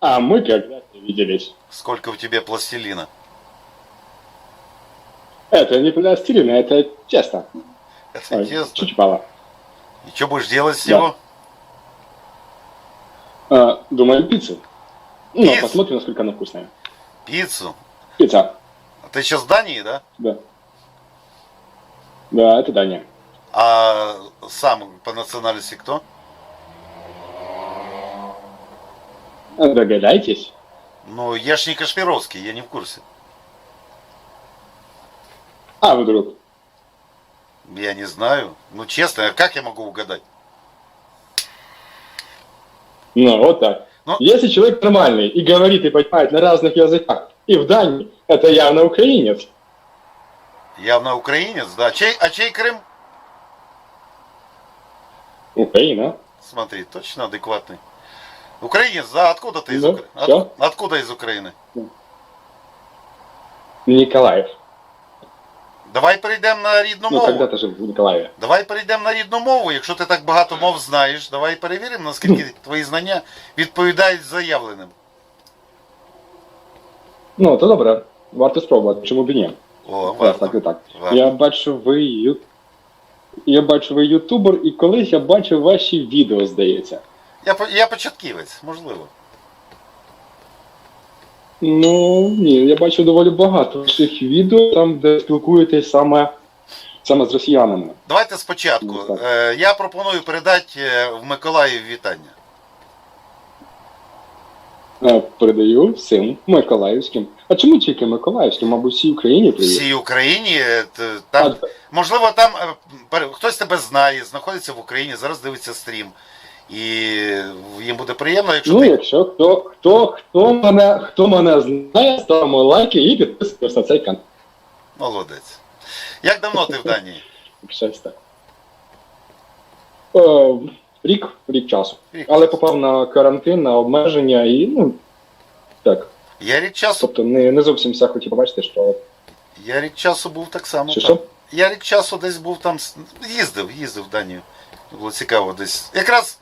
А мы когда-то виделись. Сколько у тебя пластилина? Это не пластилин, это тесто. Это Ой, тесто. Чуть мало. И что будешь делать с Да. него? А, думаю, пиццу. Ну, Пиццу? посмотрим, насколько она вкусная. Пиццу. Пицца. А Ты сейчас в Дании, да? Да. Да, это Дания. А сам по национальности кто? А, Догадайтесь. Ну, я ж не Кашпировский, я не в курсе. А, вы друг. Я не знаю. Ну, честно, а как я могу угадать? Ну, вот так. Ну. Если человек нормальный и говорит и понимает на разных языках, и в Дании, это явно украинец. Явно украинец, да. Чей, а чей Крым? Украина. Смотри, точно адекватный. Украинец, да, откуда ты из Да, Украины? всё. Откуда из Украины? Николаев. Давай перейдемо на рідну Ну, мову. когда-то жил в Николаеве. Давай перейдемо на рідну мову. Якщо ти так багато мов знаєш, давай перевіримо, наскільки твої знання відповідають заявленим. Ну, то добре. Варто спробувати, чому б і ні. О, Так, варто. так і так. Варто. Я бачу, ви ю... Я бачу, ви ютубер, і колись я бачив ваші відео, здається. Я, я початківець, можливо. Ну, ні, я бачив доволі багато ваших відео, там, де спілкуєтесь саме, саме з росіянами. Давайте спочатку. Ну. Е, я пропоную передати е, в Миколаїв вітання. Е, Передаю всім Миколаївським. А чому тільки Миколаївським? Мабуть, всій Україні привіт. Всій Україні. Там, А, можливо, там хтось тебе знає, знаходиться в Україні, зараз дивиться стрім. І їм буде приємно, якщо ну, ти. якщо хто, хто, хто, мене, хто мене знає, ставимо лайки і підписуємося на цей канал. Молодець. Як давно ти в Данії? Щось так. Е, рік, рік часу. Рік Але часу. попав на карантин, на обмеження і ну так. Я рік часу. Тобто не, не зовсім все хотів побачити, що Я рік часу був так само. Що, там. що? Я рік часу десь був там. Їздив, їздив в Данію. Було цікаво десь. Якраз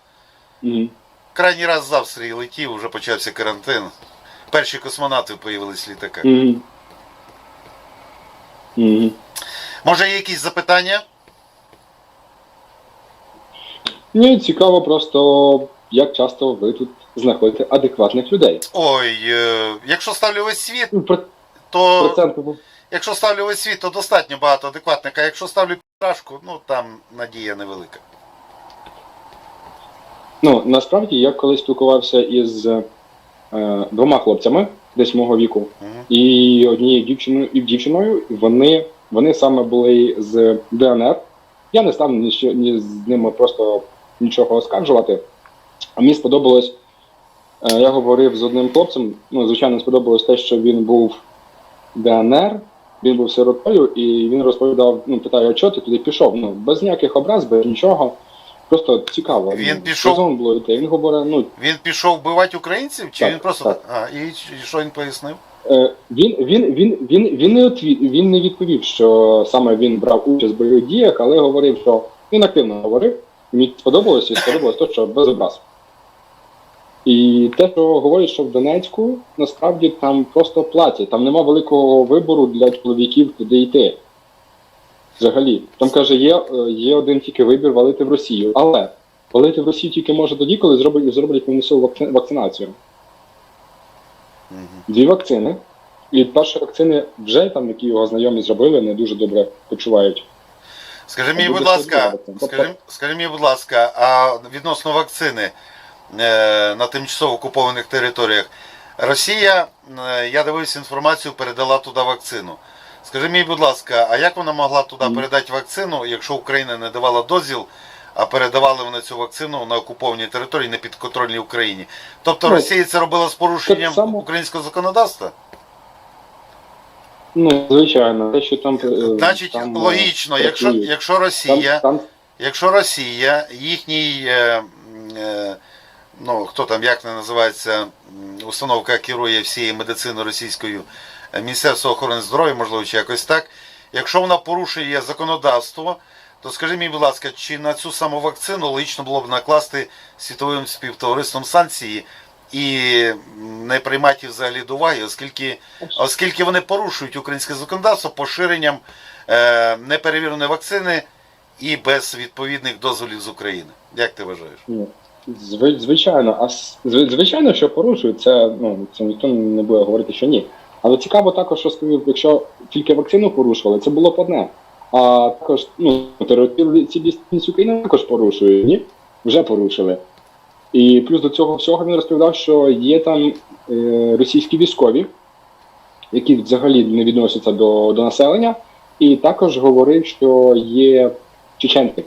Мгм. крайній раз з Австрії летів, вже почався карантин. Перші космонавти появились в літаках. Мгм. Мгм. Може є якісь запитання? Ні, цікаво просто, як часто ви тут знаходите адекватних людей. Ой, е, якщо ставлю весь світ, Ну, про- то процентово. якщо ставлю весь світ, то достатньо багато адекватних, а якщо ставлю пірашку, ну там надія невелика. Ну, насправді я колись спілкувався із е, двома хлопцями десь мого віку, і однією дівчиною і дівчиною. Вони, вони саме були з ДНР. Я не став ні, ні з ними просто нічого оскаржувати. А мені сподобалось. е, Я говорив з одним хлопцем. Ну, звичайно, сподобалось те, що він був ДНР, він був сиротою, і він розповідав, ну, питає, а чого ти туди пішов? Ну, без ніяких образ, без нічого. Просто цікаво. Він ну, пішов- резон було йти. Він говорить, ну, Він пішов вбивати українців, чи Так, він просто так. А, і, і що він пояснив? Е, Він, він, він, він, він, не отві- він не відповів, що саме він брав участь в бойових діях, але говорив, що він активно говорив, мені сподобалось, і сподобалось те, що без образ. І те, що говорять, що в Донецьку, насправді там просто платять, там нема великого вибору для чоловіків, куди йти. Взагалі. Там каже, є, е, є один тільки вибір валити в Росію. Але валити в Росію тільки може тоді, коли зроблять, зроблять повністю вакци- вакцинацію. Дві вакцини. І перші вакцини вже там, які його знайомі зробили, не дуже добре почувають. Скажи мені, будь ласка, тобто- скажи, скажи мені, будь ласка, а відносно вакцини е, на тимчасово окупованих територіях, Росія, е, я дивився інформацію, передала туди вакцину. Скажи мені, будь ласка, а як вона могла туди передати вакцину, якщо Україна не давала дозвіл, а передавали вони цю вакцину на окупованій території, не підконтрольній Україні? Тобто Ну, Росія це робила з порушенням само. українського законодавства? Ну, звичайно, те, що там. е, Значить, там, е, логічно, якщо, якщо Росія. там, Якщо Росія, їхній, е, е, ну хто там, як не називається, установка керує всією медициною російською, Міністерство охорони здоров'я, можливо, чи якось так. Якщо вона порушує законодавство, то скажи мені, будь ласка, чи на цю саму вакцину логічно було б накласти світовим співтовариством санкції і не приймати взагалі до уваги, оскільки, оскільки вони порушують українське законодавство поширенням е, неперевіреної вакцини і без відповідних дозволів з України. Як ти вважаєш? Звичайно, а звичайно, що порушують, це ну це ніхто не буде говорити, що ні. Але цікаво також, сказав, якщо тільки вакцину порушували, це було б одне. А також ну, цілісність України також порушують, ні? Вже порушили. І плюс до цього всього він розповідав, що є там е, російські військові, які взагалі не відносяться до, до населення, і також говорив, що є чеченці.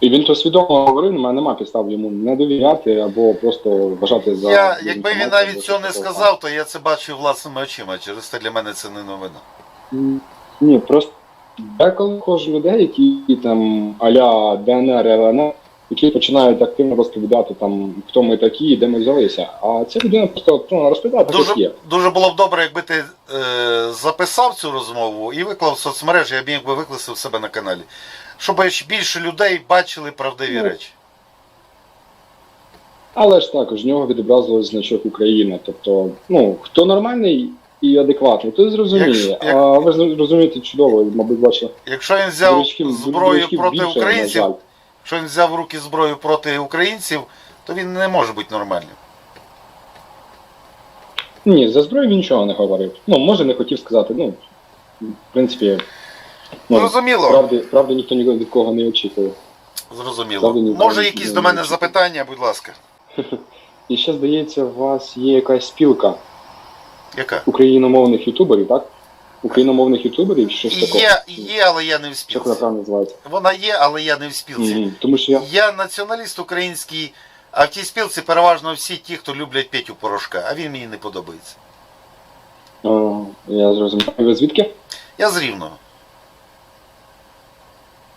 І він то свідомо говорив, мене нема підстав йому не довіряти або просто вважати за. Я, якби він навіть цього не сказав, то я це бачив власними очима. Через те для мене це не новина. Ні, просто деколи кожен людей, які там аля ДНР, ЛНР, які починають активно розповідати там, хто ми такі, і де ми взялися. А ця людина просто ну, розповідає, так як Дуже, є. дуже було б добре, якби ти е, записав цю розмову і виклав в соцмережі, я б міг би викласти в себе на каналі. Щоб більше людей бачили правдиві Ну, речі. Але ж також в нього відобразилось значок України. Тобто, ну, хто нормальний і адекватний, той зрозуміє. Якщо- як- А ви ж розумієте чудово, мабуть, бачили. Якщо він взяв дурачків- зброю дурачків проти більше, українців, якщо він взяв в руки зброю проти українців, то він не може бути нормальним. Ні, за зброю він нічого не говорив. Ну, може, не хотів сказати. Ну, в принципі, ну, Зрозуміло. правди, правди ніхто ні від кого не очікує. Зрозуміло. Правда, ні, Може, якісь до мене запитання, будь ласка. І ще, здається, у вас є якась спілка Яка? україномовних ютуберів, так? Україномовних ютуберів, щось таке. Є, є, але я не в Як вона спілці. правильно називається? Вона є, але я не в спілці. Мгм. Тому що я. Я націоналіст український, а в тій спілці переважно всі ті, хто люблять Петю Порошка, а він мені не подобається. А, я зрозумів. Ви звідки? Я з Рівного.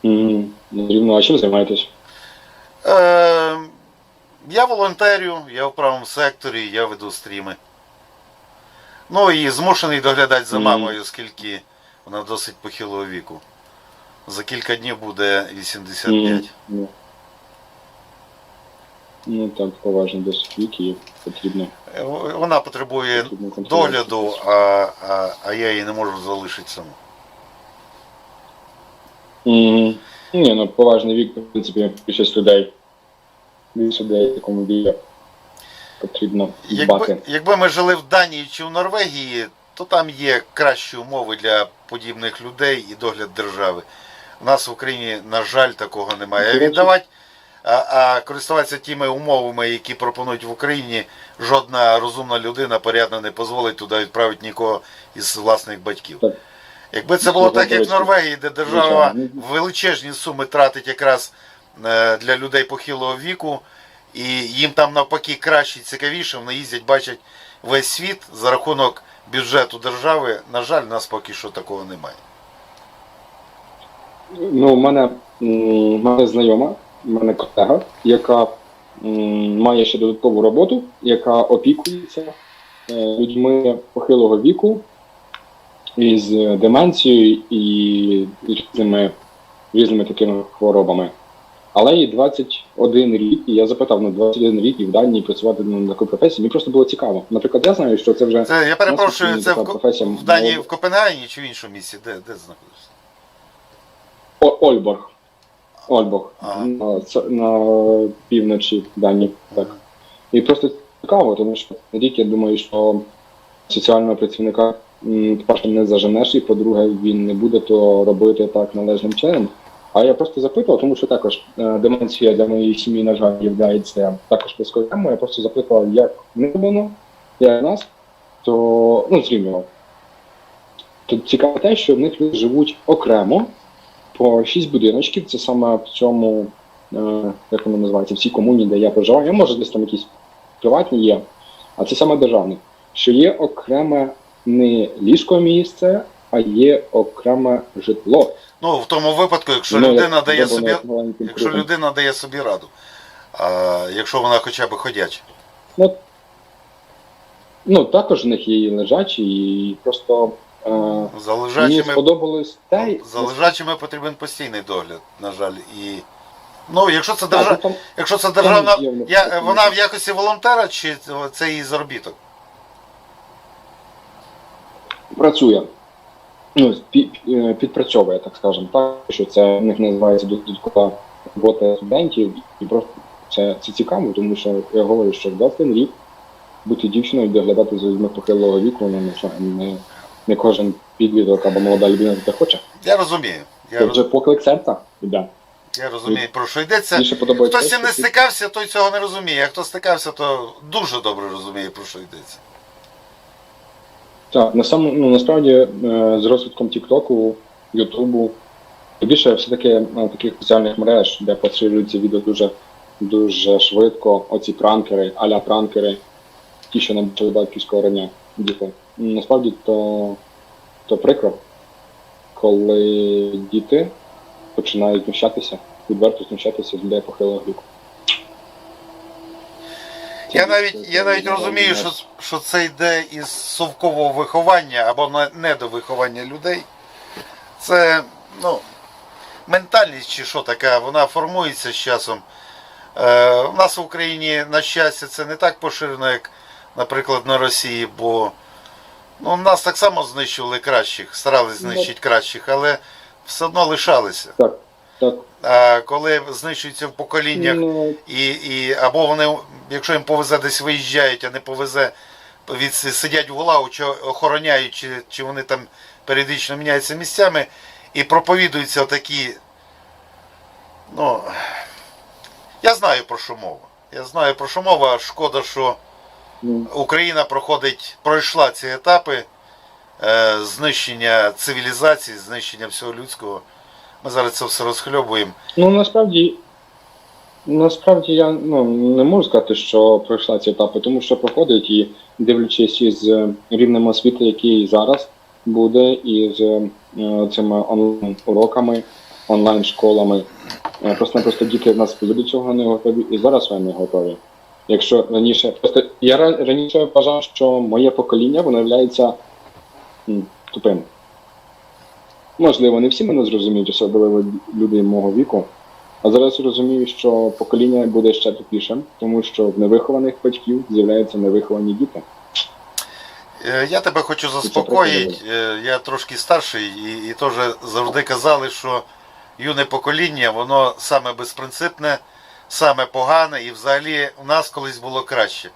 Ну, Рівно, а чим займаєтесь? Е, я волонтерю, я в правому секторі, я веду стріми. Ну і змушений доглядати за мамою, оскільки вона досить похилого віку. За кілька днів буде 85. Мгм. Ну. Так, поважно досить вік і потрібно. Е, Вона потребує догляду, а, а, а я її не можу залишити саму. Мгм. Ні, ну поважний вік, в принципі, більшість людей. Більше людей, якому віє потрібно Якби, дбати. якби ми жили в Данії чи в Норвегії, то там є кращі умови для подібних людей і догляд держави. У нас в Україні, на жаль, такого немає. А віддавати, а, а користуватися тими умовами, які пропонують в Україні, жодна розумна людина порядно не дозволить туди відправити нікого із власних батьків. Так. Якби це було так, як в Норвегії, де держава величезні суми тратить якраз е, для людей похилого віку, і їм там навпаки краще і цікавіше, вони їздять, бачать весь світ за рахунок бюджету держави. На жаль, у нас поки що такого немає. Ну, у мене, мене знайома, в мене колега, яка має ще додаткову роботу, яка опікується е, людьми похилого віку із деменцією і різними, різними такими хворобами. Але їй 21 рік, і я запитав на 21 рік і в Данії працювати на таку професію. Мені просто було цікаво. Наприклад, я знаю, що це вже Це я перепрошую, це в, професія в Данії, в Копенгагені чи в іншому місці? Де, де знаходишся? О- Ольборг. Ольборг. Ага. На, на півночі Данії. Так. І просто цікаво, тому що рік я думаю, що соціального працівника по-перше, не заженеш, і по-друге, він не буде то робити так належним чином. А я просто запитував, тому що також е, деменція для моєї сім'ї, на жаль, є також темою. Я просто запитував, як не воно, як нас, то ну, зрівнював. Тут цікаво те, що в них люди живуть окремо по шість будиночків. Це саме в цьому, е, як воно називається, в цій комуні, де я проживаю. Я може десь там якісь приватні є, а це саме державне. Що є окреме не ліжко місце, а є окреме житло. Ну, в тому випадку, якщо як людина дає собі, якщо людина дає собі раду, а якщо вона хоча б ходяча. Ну, ну також в них є і лежачі, і просто е, За мені сподобалось те, за лежачими потрібен постійний догляд, на жаль. І Ну, якщо це Так, держа... ну, якщо це державна. Я... Вона в якості волонтера чи це її заробіток? Працює. Ну, е, підпрацьовує, так скажемо, так, що це в них називається додаткова робота студентів, і просто це, це цікаво, тому що я говорю, що в 21 рік бути дівчиною доглядати за людьми похилого віку, ну, не, не, не кожен підліток або молода людина це хоче. Я розумію. Я, Це роз- вже поклик серця, іде. я розумію, про що йдеться. Хто з цим не стикався, той цього не розуміє. А хто стикався, то дуже добре розуміє, про що йдеться. Так, на сам, ну, насправді е, з розвитком Тіктоку, Ютубу, більше все-таки е, таких соціальних мереж, де поширюються відео дуже, дуже швидко, оці пранкери, аля пранкери, ті, що набачили батьківського рання діти. Насправді то, то прикро, коли діти починають знущатися, відверто знущатися з людей похилого віку. Я навіть, я навіть розумію, що, що це йде із совкового виховання або не- недовиховання людей. Це ну, ментальність чи що така, вона формується з часом. Е, у нас в Україні, на щастя, це не так поширено, як, наприклад, на Росії, бо ну, нас так само знищували кращих, старались знищити кращих, але все одно лишалися. Так, так. А коли знищуються в поколіннях Ну, і, і або вони, якщо їм повезе, десь виїжджають, а не повезе, від, сидять в лаву, чи охороняють, чи, чи вони там періодично міняються місцями, і проповідуються такі. Ну, я знаю про що мова. Я знаю про що мова. Шкода, що ну, Україна проходить, пройшла ці етапи е, знищення цивілізації, знищення всього людського. Ми зараз це все розхльобуємо. Ну насправді, насправді я ну, не можу сказати, що пройшла ці етапи, тому що проходить і дивлячись із е, рівнем освіти, який зараз буде, і з е, цими онлайн уроками, онлайн школами. Просто-напросто діти в нас до цього не готові, і зараз вони не готові. Якщо раніше, просто я раніше вважав, що моє покоління воно є тупим. Можливо, не всі мене зрозуміють, особливо люди мого віку. А зараз розумію, що покоління буде ще тупішим, тому що в невихованих батьків з'являються невиховані діти. Е, Я тебе хочу заспокоїти. Е, Я трошки старший і, і теж завжди казали, що юне покоління, воно саме безпринципне, саме погане, і взагалі у нас колись було краще.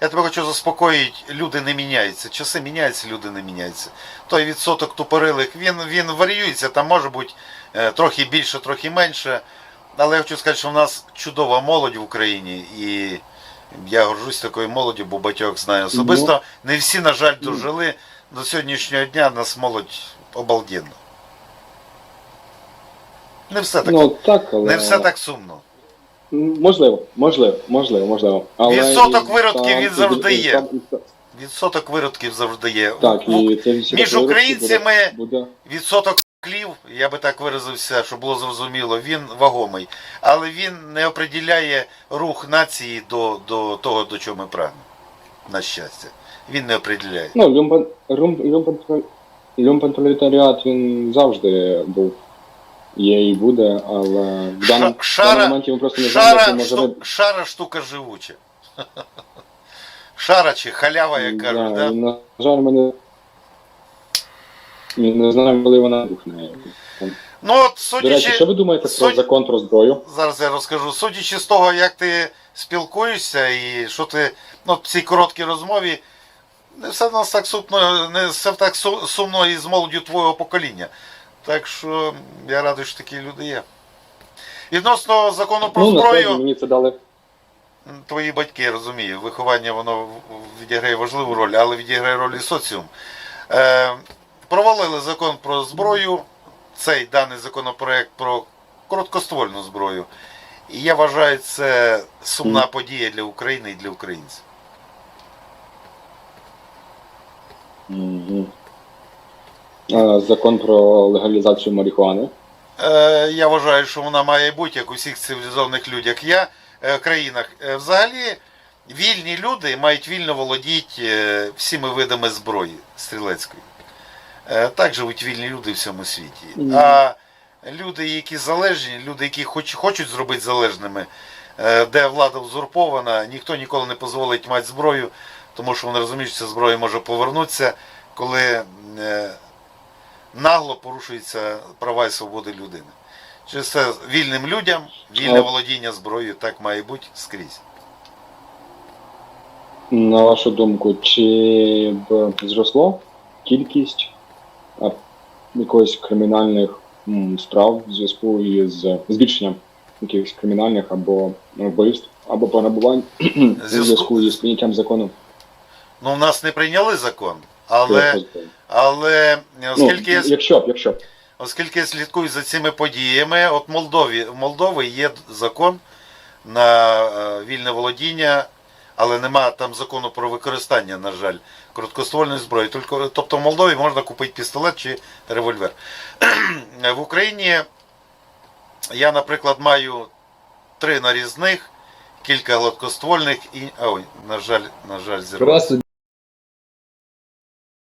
Я тебе хочу заспокоїти, люди не міняються. Часи міняються, люди не міняються. Той відсоток тупорилих, він, він варіюється, там може бути е, трохи більше, трохи менше. Але я хочу сказати, що в нас чудова молодь в Україні, і я горжусь такою молоддю, бо батьох знаю особисто. Не всі, на жаль, дожили до сьогоднішнього дня. Нас молодь обалденна. Не все так, Ну так, але не все так сумно. Можливо, можливо, можливо, можливо. Але Відсоток і виродків там- він завжди і є. там- і там- Відсоток виродків завжди є. Так, і це між українцями буде, буде відсоток клів, я би так виразився, щоб було зрозуміло, він вагомий. Але він не определяє рух нації до, до того, до чого ми прагнемо. На щастя. Він не определяє. Ну, люмпен, рум- люмпен, люмпен-пролетаріат він завжди був. Є і буде, але в даному, в Шара- даному моменті ми просто не знаємо, Шара, може шту, шара штука живуча. Шара чи халява, як кажуть, Да, да? На жаль, ми не, ми не знаємо, коли вона рухне. Ну от До речі, судячи, що ви думаєте про судя- закон про зброю? зараз я розкажу, судячи з того, як ти спілкуєшся і що ти ну, в цій короткій розмові, не все в нас так сумно, не все так су- сумно і з молоддю твого покоління. Так що я радий, що такі люди є. Відносно закону про Ну, зброю, мені це дали. твої батьки, я розумію, виховання воно відіграє важливу роль, але відіграє роль і соціум. Е, провалили закон про зброю, цей даний законопроект про короткоствольну зброю. І я вважаю, це сумна подія для України і для українців. А, Закон про легалізацію марихуани. Е, я вважаю, що вона має бути, як у всіх цивілізованих людях. Я, е, країнах. Е, взагалі, вільні люди мають вільно володіти е, всіми видами зброї стрілецької. Е, так живуть вільні люди в всьому світі. А люди, які залежні, люди, які хоч, хочуть зробити залежними, е, де влада узурпована, ніхто ніколи не дозволить мати зброю, тому що вони розуміють, що ця зброя може повернутися, коли е, нагло порушуються права і свободи людини. Через це вільним людям, вільне володіння зброєю так має бути скрізь. На вашу думку, чи б зросло кількість якоїсь кримінальних справ в зв'язку із збільшенням якихось кримінальних або вбивств, або пограбувань в зв'язку із прийняттям закону? Ну, в нас не прийняли закон, але, але ну, оскільки я якщо якщо. Оскільки я слідкую за цими подіями, от Молдові, в Молдові є закон на е, вільне володіння, але нема там закону про використання, на жаль, короткоствольної зброї. Тільки, тобто в Молдові можна купити пістолет чи револьвер. в Україні я, наприклад, маю три нарізних, кілька гладкоствольних і. Ой, на жаль, на жаль, зірвав. Раз